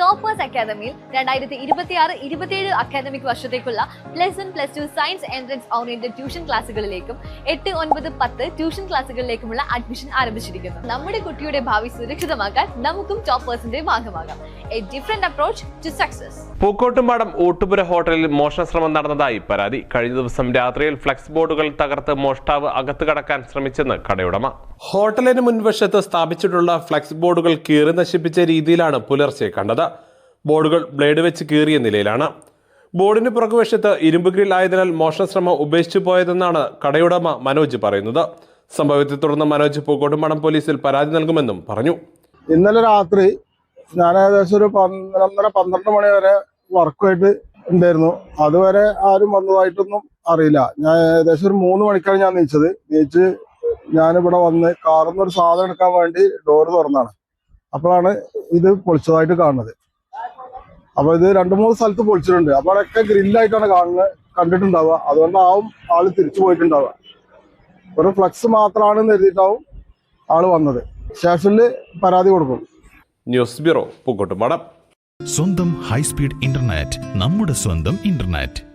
Toppers അക്കാദമിയിൽ രണ്ടായിരത്തി ഇരുപത്തിയാറ് ഇരുപത്തിയേഴ് അക്കാദമിക് വർഷത്തേക്കുള്ള plus one plus two science entrance oriented tuition ക്ലാസ്സുകളിലേക്കും എട്ട് ഒൻപത് പത്ത് ട്യൂഷൻ ക്ലാസ്സുകളിലേക്കുമുള്ള അഡ്മിഷൻ ആരംഭിച്ചിരിക്കുന്നു. നമ്മുടെ കുട്ടിയുടെ ഭാവി സുരക്ഷിതമാക്കാൻ നമുക്കും ടോപ്പേഴ്സിന്റെ ഭാഗമാകാം. A different approach to success Pookkottumpadam ഊട്ടുപുര ഹോട്ടലിൽ മോഷണശ്രമം നടന്നതായി പരാതി. കഴിഞ്ഞ ദിവസം രാത്രിയിൽ ഫ്ലക്സ് ബോർഡുകൾ തകർത്ത് മോഷ്ടാവ് അകത്ത് കടക്കാൻ ശ്രമിച്ചെന്ന് കടയുടമ. ഹോട്ടലിന് മുൻവശത്ത് സ്ഥാപിച്ചിട്ടുള്ള ഫ്ലക്സ് ബോർഡുകൾ കീറി നശിപ്പിച്ച രീതിയിലാണ് പുലർച്ചെ കണ്ടത്. ബോർഡുകൾ ബ്ലേഡ് വെച്ച് കീറിയ നിലയിലാണ്. ബോർഡിന് പുറകുവശത്ത് ഇരുമ്പ് ഗ്രിൽ ആയതിനാൽ മോഷണശ്രമം ഉപേക്ഷിച്ചു പോയതെന്നാണ് കടയുടമ മനോജ് പറയുന്നത്. സംഭവത്തെ തുടർന്ന് മനോജ് പൂക്കോട്ടുംപാടം പോലീസിൽ പരാതി നൽകുമെന്നും പറഞ്ഞു. ഇന്നലെ രാത്രി ഞാൻ ഏകദേശം ഒരു പന്ത്രണ്ടര പന്ത്രണ്ട് മണി വരെ വർക്കുമായിട്ട് ഉണ്ടായിരുന്നു. അതുവരെ ആരും വന്നതായിട്ടൊന്നും അറിയില്ല. ഞാൻ ഏകദേശം ഒരു മൂന്ന് മണിക്കാണ് ഞാൻ നീച്ചത്. നീച്ച് ഞാനിവിടെ വന്ന് കാറിൽ നിന്ന് ഒരു സാധനം എടുക്കാൻ വേണ്ടി ഡോറ് തുറന്നാണ്. അപ്പോഴാണ് ഇത് പൊളിച്ചതായിട്ട് കാണുന്നത്. അപ്പൊ ഇത് രണ്ടു മൂന്ന് സ്ഥലത്ത് പൊളിച്ചിട്ടുണ്ട്. അപ്പൊ അവിടെയൊക്കെ ഗ്രില്ലായിട്ടാണ് കാണുന്നത് കണ്ടിട്ടുണ്ടാവുക. അതുകൊണ്ടാവും ആൾ തിരിച്ചു പോയിട്ടുണ്ടാവുക. ഒരു ഫ്ലക്സ് മാത്രമാണെന്ന് എഴുതിയിട്ടാവും ആൾ വന്നത്. സ്റ്റേഷനിൽ പരാതി കൊടുക്കും. News bureau Pookkottumpadam. സ്വന്തം ഹൈസ്പീഡ് ഇന്റർനെറ്റ് നമ്മുടെ സ്വന്തം ഇന്റർനെറ്റ്.